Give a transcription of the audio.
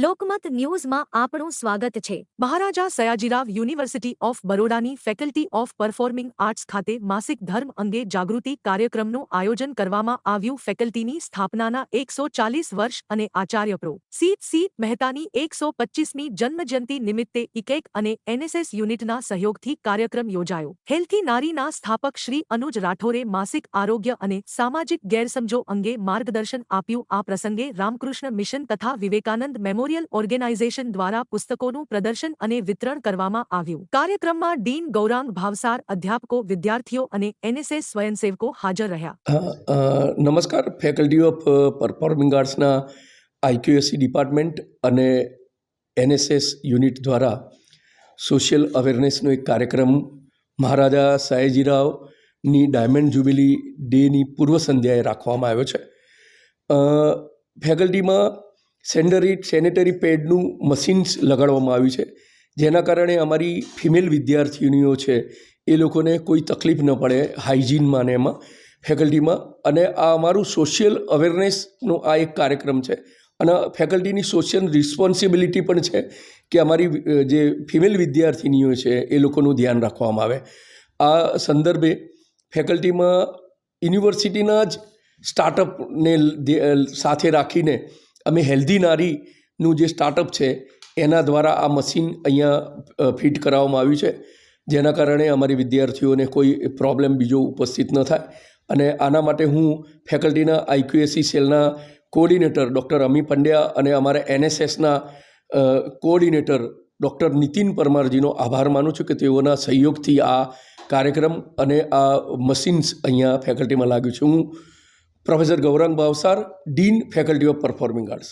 લોકમત ન્યૂઝમાં આપણું સ્વાગત છે. મહારાજા સયાજીરાવ યુનિવર્સિટી ઓફ બરોડાની ફેકલ્ટી ઓફ પરફોર્મિંગ આર્ટ્સ ખાતે માસિક ધર્મ અંગે જાગૃતિ કાર્યક્રમનું આયોજન કરવામાં આવ્યું. ફેકલ્ટીની સ્થાપનાના એકસો ચાલીસ વર્ષ અને આચાર્ય પ્રો. સીત સીત મહેતાની એકસો પચ્ચીસમી જન્મજયંતિ નિમિત્તે ઇકેક અને એનએસએસ યુનિટના સહયોગથી કાર્યક્રમ યોજાયો. હેલ્થી નારીના સ્થાપક શ્રી અનુજ રાઠોરે માસિક આરોગ્ય અને સામાજિક ગેરસમજો અંગે માર્ગદર્શન આપ્યું. આ પ્રસંગે રામકૃષ્ણ મિશન તથા વિવેકાનંદ મેમોરિયલ ઓર્ગેનાઇઝેશન દ્વારા પુસ્તકોનું પ્રદર્શન અને વિતરણ કરવામાં આવ્યું. કાર્યક્રમમાં ડીન ગૌરાંગ ભાવસાર અધ્યાપકો, વિદ્યાર્થીઓ અને એનએસએસ સ્વયંસેવકો હાજર રહ્યા. નમસ્કાર. ફેકલ્ટી ઓફ પરફોર્મિંગ આર્ટ્સના આઈક્યુએસસી ડિપાર્ટમેન્ટ અને એનએસએસ યુનિટ દ્વારા સોશિયલ અવેરનેસનો એક કાર્યક્રમ મહારાજા સયાજીરાવની ડાયમંડ જ્યુબિલી ડેની પૂર્વ સંધ્યાએ રાખવામાં આવ્યો છે. ફેકલ્ટીમાં સેન્ડરી સેનેટરી પેડનું મશીન્સ લગાડવામાં આવ્યું છે. જેના કારણે અમારી ફિમેલ વિદ્યાર્થીનીઓ છે, એ લોકોને કોઈ તકલીફ ન પડે હાઇજીનમાં ને એમાં, ફેકલ્ટીમાં. અને આ અમારું સોશિયલ અવેરનેસનો આ એક કાર્યક્રમ છે. અને ફેકલ્ટીની સોશિયલ રિસ્પોન્સિબિલિટી પણ છે કે અમારી જે ફિમેલ વિદ્યાર્થીનીઓ છે, એ લોકોનું ધ્યાન રાખવામાં આવે. આ સંદર્ભે ફેકલ્ટીમાં યુનિવર્સિટીના જ સ્ટાર્ટઅપને સાથે રાખીને અમે હેલ્ધી નારીનું જે સ્ટાર્ટઅપ છે, એના દ્વારા આ મશીન અહીંયા ફિટ કરાવવામાં આવ્યું છે. જેના કારણે અમારી વિદ્યાર્થીઓને કોઈ પ્રોબ્લેમ બીજો ઉપસ્થિત ન થાય. અને આના માટે હું ફેકલ્ટીના આઈક્યુએસી સેલના કોઓર્ડિનેટર ડૉક્ટર અમી પંડ્યા અને અમારા એનએસએસના કોઓર્ડિનેટર ડૉક્ટર નીતિન પરમારજીનો આભાર માનું છું કે તેઓના સહયોગથી આ કાર્યક્રમ અને આ મશીન્સ અહીંયા ફેકલ્ટીમાં લાગ્યું છે. હું professor Gaurang Bhavsar dean faculty of performing arts